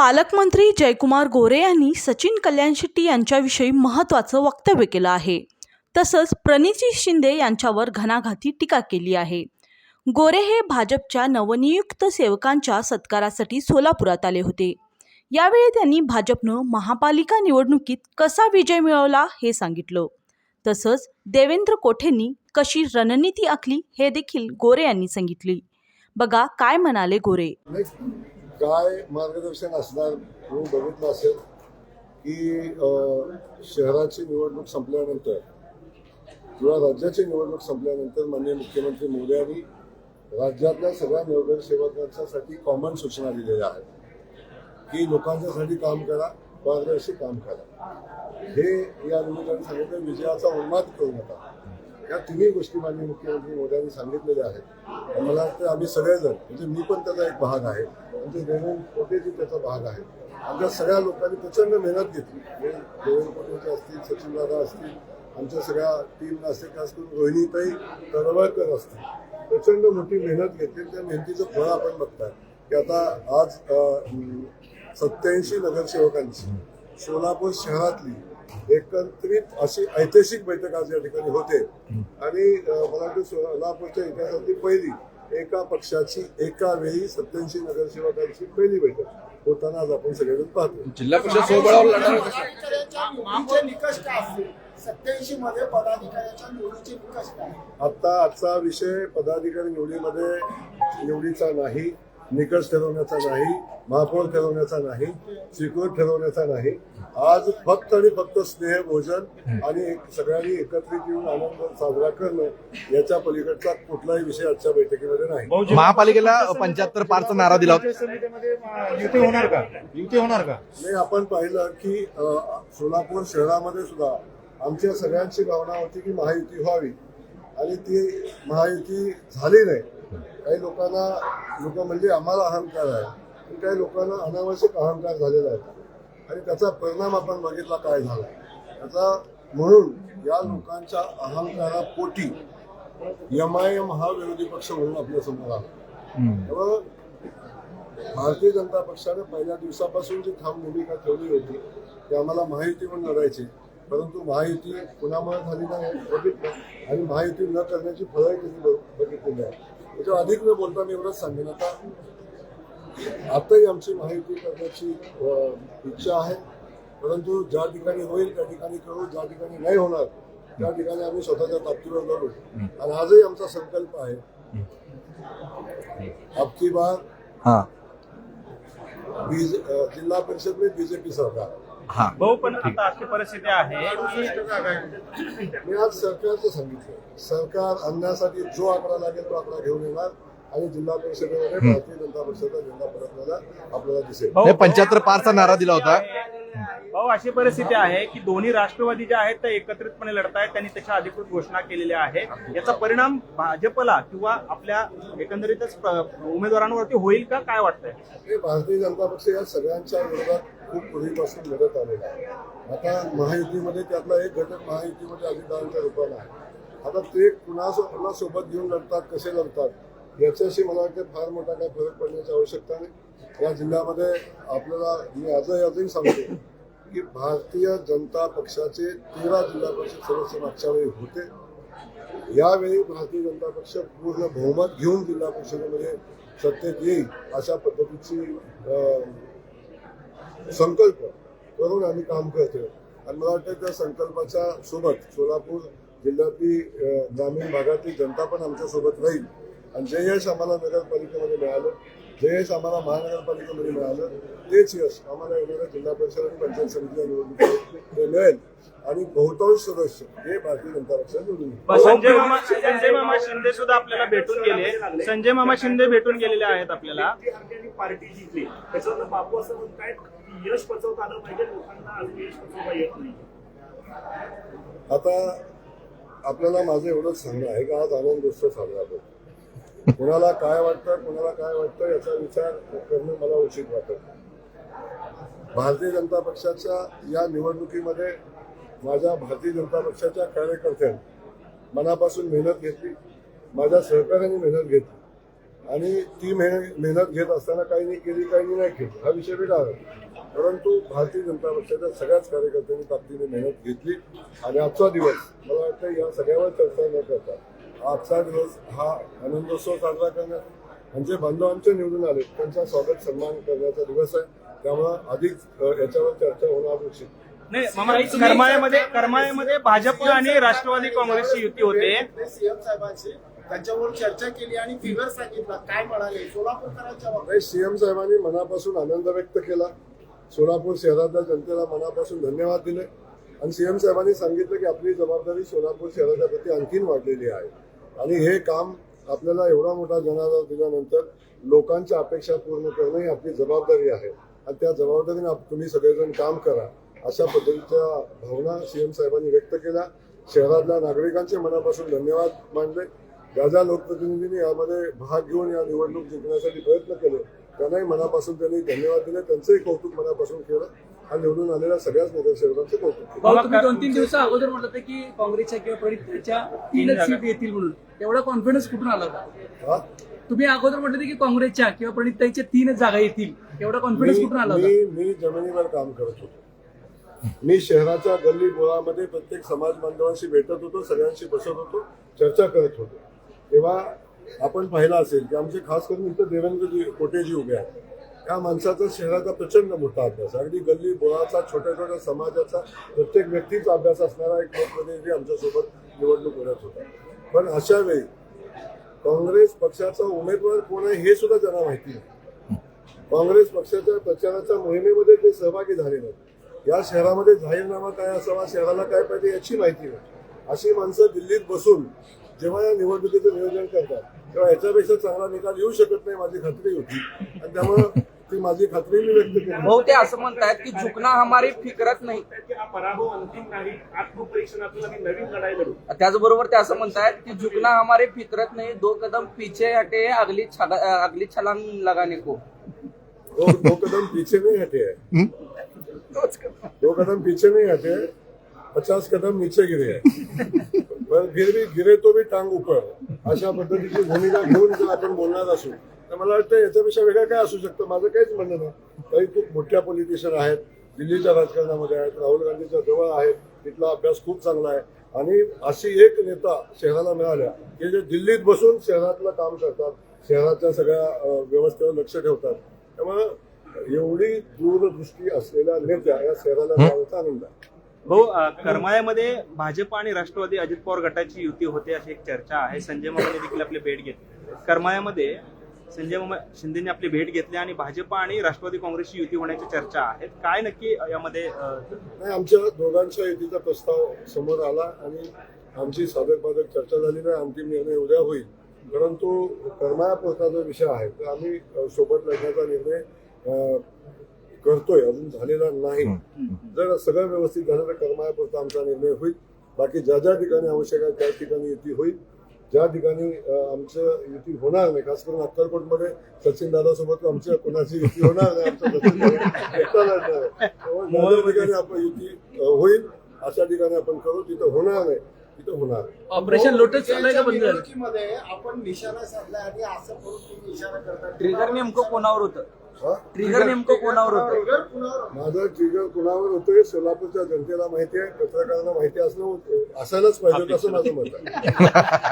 पालकमंत्री जयकुमार गोरे यांनी सचिन कल्याण शेट्टी यांच्याविषयी महत्त्वाचं वक्तव्य केलं आहे. तसंच प्रणिती शिंदे यांच्यावर घणाघाती टीका केली आहे. गोरे हे भाजपच्या नवनियुक्त सेवकांच्या सत्कारासाठी सोलापुरात आले होते. यावेळी त्यांनी भाजपनं महापालिका निवडणुकीत कसा विजय मिळवला हे सांगितलं. तसंच देवेंद्र कोठेंनी कशी रणनीती आखली हे देखील गोरे यांनी सांगितली. बघा काय म्हणाले गोरे. काय मार्गदर्शन असणार मी बघितलं असेल की शहराची निवडणूक संपल्यानंतर किंवा राज्याची निवडणूक संपल्यानंतर माननीय मुख्यमंत्री मोदी यांनी राज्यातल्या सगळ्या नगरसेवकांच्यासाठी कॉमन सूचना दिलेल्या आहेत की लोकांच्यासाठी काम करा पारदर्शी काम करा. हे या निमित्ताने सांगितलं विजयाचा उन्माद करू नका. या तिन्ही गोष्टी माननीय मुख्यमंत्री मोदी सांगितलेल्या आहेत. मला वाटतं आम्ही सगळेजण म्हणजे मी पण त्याचा एक भाग आहे म्हणजे देवेंद्र कोटेजी त्याचा भाग आहे. आमच्या सगळ्या लोकांनी प्रचंड मेहनत घेतली. म्हणजे देवेंद्र कोटेचे असतील सचिन दादा असतील आमच्या सगळ्या टीम असतील खास करून रोहिणीताई तळवळकर असतील. प्रचंड मोठी मेहनत घेतली. त्या मेहनतीचं फळ आपण बघताय. की आता आज सत्याऐंशी नगरसेवकांची सोलापूर शहरातली एकत्रित अशी ऐतिहासिक बैठक आज या ठिकाणी होते. आणि मला वाटतं सोलापूरच्या इतिहासातली पहिली एका पक्षाची एका वेळी सत्याऐंशी नगरसेवकांची पहिली बैठक. होताना आज आपण सगळेजण पाहतो जिल्हा परिषद निकष काय असतील? सत्याऐंशी मध्ये पदाधिकाऱ्यांच्या निवडीचे निकष काय? आता आजचा विषय पदाधिकारी निवडीमध्ये निवडीचा नाही. निकष ठरवण्याचा नाही महापौर ठरवण्याचा नाही स्वीकृत ठरवण्याचा नाही. आज फक्त आणि फक्त स्नेह भोजन आणि एक सगळ्यांनी एकत्रित येऊन आनंद साजरा करणं याच्या पलीकडचा कुठलाही विषय आजच्या बैठकीमध्ये नाही. महापालिकेला पंच्याहत्तर पारचा नारा दिला होता. समितीमध्ये अं, युती होणार का? युती होणार का? नाही आपण पाहिलं की सोलापूर शहरामध्ये सुद्धा आमच्या सगळ्यांची भावना होती की महायुती व्हावी. आणि ती महायुती झाली नाही. काही लोकांना लोक म्हणजे आम्हाला अहंकार आहे. पण काही लोकांना अनावश्यक अहंकार झालेला आहे. आणि त्याचा परिणाम आपण बघितला काय झाला. त्याचा म्हणून या लोकांच्या अहंकारापोटी एम आय एम हा विरोधी पक्ष म्हणून आपल्यासमोर आला. त्यामुळं भारतीय जनता पक्षाने पहिल्या दिवसापासून जी ठाम भूमिका ठेवली होती की आम्हाला महायुती म्हणून लढायची. परंतु महायुती कुणामुळे झाली नाही बघितलं. आणि महायुती न करण्याची फळंही त्यांनी बघ- बघितलेली आहे त्याच्यावर अधिक न बोलता मी एवढंच सांगेन. आता आताही आमची महायुती करण्याची इच्छा आहे. परंतु ज्या ठिकाणी होईल त्या ठिकाणी करू. ज्या ठिकाणी नाही होणार त्या ठिकाणी आम्ही स्वतःच्या ताकदीवर लढू आणि आजही आमचा संकल्प आहे. अबकी बार हा. जिल्हा परिषद में बीजेपी सरकार. हा. भाऊ पण आता अशी परिस्थिती आहे की मी आज सरकारचं सांगितलं. सरकार आणण्यासाठी जो आकडा लागेल तो आकडा घेऊन येणार आणि जिल्हा परिषदेमध्ये भारतीय जनता पक्षाचा झेंडा फडकलेला आपल्याला दिसेल. भाऊ- नाही, 75 पारचा नारा दिला होता. भाऊ अशी परिस्थिती आहे की दोन्ही राष्ट्रवादी ज्या आहेत त्या एकत्रितपणे लढत आहेत. त्यांनी त्याच्या अधिकृत घोषणा केलेल्या आहे. याचा परिणाम भाजपला किंवा आपल्या एकंदरीतच उमेदवारांवरती होईल का? काय वाटतंय? हे भारतीय जनता पक्ष या सगळ्यांच्या विरोधात खूप पूर्वीपासून लढत आलेला आहे. आता महायुतीमध्ये त्यातला एक घटक महायुतीमध्ये अजितदारांच्या रूपाला आहे. आता ते कुणासो कुणासोबत घेऊन लढतात कसे लढतात याच्याशी मला वाटतं फार मोठा काही फरक पडण्याची आवश्यकता नाही. या जिल्ह्यामध्ये आपल्याला मी आजही आजही सांगतो की भारतीय जनता पक्षाचे तेरा जिल्हा परिषद सदस्य मागच्या वेळी होते. यावेळी भारतीय जनता पक्ष पूर्ण बहुमत घेऊन जिल्हा परिषदेमध्ये सत्तेत येईल अशा पद्धतीची संकल्प करून आम्ही काम करतोय. आणि मला वाटतं त्या संकल्पाच्या सोबत सोलापूर जिल्ह्यातली ग्रामीण भागातली जनता पण आमच्यासोबत राहील. आणि जे यश आम्हाला नगरपालिकेमध्ये मिळालं जे यश आम्हाला महानगरपालिकेमध्ये मिळालं तेच यश आम्हाला येणाऱ्या जिल्हा परिषद आणि पंचायत समितीच्या निवडणुकीमध्ये मिळेल. आणि बहुतांश सदस्य हे भारतीय जनता पक्षात निवडून येईल. संजय मामा संजय मामा शिंदे सुद्धा आपल्याला भेटून गेले. संजय मामा शिंदे भेटून गेलेले आहेत आपल्याला. पार्टी जिंकली. त्याच्यावर बापू असं यश पचवता आलं पाहिजे लोकांना अजून यश पचवता येत नाही. आता आपल्याला माझं एवढंच सांगणं आहे का आज आनंदोत्सव साजरा करतो कुणाला काय वाटतं कुणाला काय वाटतं याचा विचार करणं मला उचित वाटत भारतीय जनता पक्षाच्या या निवडणुकीमध्ये माझ्या भारतीय जनता पक्षाच्या कार्यकर्त्यांनी मनापासून मेहनत घेतली माझ्या सहकार्याने मेहनत घेतली. आणि ती मेहनत मेहनत घेत असताना काही नाही केली काही नाही नाही केली. हा विषय वेगळा आहे. परंतु भारतीय जनता पक्षाच्या सगळ्याच कार्यकर्त्यांनी ताकदीने मेहनत घेतली आणि आजचा दिवस मला वाटतं या सगळ्यावर चर्चा न करता आजचा दिवस हा आनंदोत्सव साजरा करण्यात आमचे बांधव आमचे निवडून आले त्यांचा स्वागत सन्मान करण्याचा दिवस आहे. त्यामुळं अधिक याच्यावर चर्चा होणं अपेक्षित. नाही मामा करमाळ्यामध्ये करमाळ्यामध्ये भाजप आणि राष्ट्रवादी काँग्रेसची युती होते. सीएम साहेबांशी त्याच्यावर चर्चा केली आणि फिगर सांगितला. काय म्हणाले? सोलापूरकरांच्या सीएम साहेबांनी मनापासून आनंद व्यक्त केला. सोलापूर शहरातल्या जनतेला मनापासून धन्यवाद दिले. आणि सीएम साहेबांनी सांगितलं की आपली जबाबदारी सोलापूर शहराच्या प्रती आणखीन वाढलेली आहे. आणि हे काम आपल्याला एवढा मोठा जनाधार दिल्यानंतर लोकांच्या अपेक्षा पूर्ण करणं ही आपली जबाबदारी आहे. आणि त्या जबाबदारीने तुम्ही सगळेजण काम करा. अशा पद्धतीच्या भावना सीएम साहेबांनी व्यक्त केल्या. शहरातल्या नागरिकांचे मनापासून धन्यवाद मानले. ज्या ज्या लोकप्रतिनिधींनी यामध्ये भाग घेऊन या निवडणूक जिंकण्यासाठी प्रयत्न केले. त्यांनाही मनापासून त्यांनी धन्यवाद दिले. त्यांचंही कौतुक मनापासून केलं. आणि निवडून आलेल्या सगळ्याच नगरसेवकांचे कौतुक केलं. दोन तीन दिवसा अगोदर म्हटलं होतं की काँग्रेसच्या किंवा प्रणितच्या तीनच सीट येतील म्हणून. एवढा कॉन्फिडन्स कुठून आला होता? हा? तुम्ही अगोदर म्हटलं होतं की काँग्रेसच्या किंवा प्रणिताईच्या तीनच जागा येतील. एवढा कॉन्फिडन्स कुठून आला होता? मी मी जमिनीवर काम करत होतो. मी शहराच्या गल्ली बोळामध्ये प्रत्येक समाज बांधवांशी भेटत होतो सगळ्यांशी बसत होतो चर्चा करत होतो. तेव्हा आपण पाहिलं असेल की आमचे खास करून इथं देवेंद्रजी कोटेजी उभे आहेत त्या माणसाचा शहराचा प्रचंड मोठा अभ्यास अगदी गल्ली बोळाचा छोट्या छोट्या समाजाचा प्रत्येक व्यक्तीचा अभ्यास असणारा एक लोकप्रतिनिधी आमच्यासोबत निवडणूक होण्यात होता. पण अशा वेळी काँग्रेस पक्षाचा उमेदवार कोण आहे हे सुद्धा त्यांना माहिती नाही. काँग्रेस पक्षाच्या प्रचाराच्या मोहिमेमध्ये ते सहभागी झाले नाहीत. या शहरामध्ये जाहीरनामा काय असावा शहराला काय पाहिजे याची माहिती नाही. अशी माणसं दिल्लीत बसून जेव्हा या निवडणुकीचं नियोजन करतात तेव्हा याच्यापेक्षा चांगला निकाल येऊ शकत नाही माझी खात्री होती. आणि त्यामुळं ती माझी खात्री मी व्यक्त केली. भाऊ ते असं म्हणतायत की झुकना हमारी फिकरत नाही. हा पराभव अंतिम नाही आत्मपरीक्षण आपल्याला आम्ही नवीन लढाई लढू. त्याचबरोबर ते असं म्हणतायत की झुकना हमारे फिकरत नाही दो कदम पीछे हटे अगली अगली छलांग लगाने को. दो दो कदम पीछे नहीं हटे. हैं दो कदम पीछे नहीं हटे पचास कदम नीचे गिरे. हैं भी गिरे तो भी टांग ऊपर अशा पद्धतीची भूमिका घेऊन जर आपण बोलणार असू तर मला वाटतं याच्यापेक्षा वेगळं काय असू शकतं? माझं काहीच म्हणणं नाही. काही खूप मोठ्या पॉलिटिशियन आहेत. दिल्लीच्या राजकारणामध्ये आहेत राहुल गांधीच्या जवळ आहेत. तिथला अभ्यास खूप चांगला आहे. आणि अशी एक नेता शहराला मिळाल्या की जे दिल्लीत बसून शहरातलं काम करतात शहराच्या सगळ्या व्यवस्थेवर लक्ष ठेवतात त्यामुळे एवढी दूरदृष्टी असलेल्या नेत्या या शहराला मिळाल्याचा आनंद आहे. हो करमाळ्यामध्ये भाजप आणि राष्ट्रवादी अजित पवार गटाची युती होते अशी एक चर्चा आहे. संजय मामाने देखील आपली भेट घेतली. करमाळ्यामध्ये संजय मामा शिंदेने आपली भेट घेतली आणि भाजप आणि राष्ट्रवादी काँग्रेसची युती होण्याची चर्चा आहेत काय नक्की यामध्ये नाही आमच्या दोघांच्या युतीचा प्रस्ताव समोर आला आणि आमची साधक बाधक चर्चा झाली नाही अंतिम निर्णय उद्या होईल. परंतु करमाळा जो विषय आहे. तर आम्ही सोबत लढण्याचा निर्णय करतोय अजून झालेला नाही. जर सगळं व्यवस्थित झालं तर करमाळ्यापुरता आमचा निर्णय होईल. बाकी ज्या ज्या ठिकाणी आवश्यक आहे त्या ठिकाणी युती होईल. ज्या ठिकाणी आमचं युती होणार नाही खास करून अक्कलकोटमध्ये सचिन दादा सोबत आमच्या कोणाची युती होणार नाही आमचं सचिन एकटा लढणार आहे. ठिकाणी युती होईल अशा ठिकाणी आपण करू तिथं होणार नाही. तिथं होणार. ऑपरेशन लोटस चाललंय का बंद झालं. निवडणुकीमध्ये आपण निशाणा साधला आणि असं करून तुम्ही इशारा करता ट्रिगर नेमकं कोणावर होतं? हा? ट्रिगर नेमकं कोणावर होतं? ट्रिगर माझं ट्रिगर कुणावर होतोय सोलापूरच्या जनतेला माहिती आहे पत्रकारांना माहिती असणं असायलाच पाहिजे होतं असं माझं मत आहे.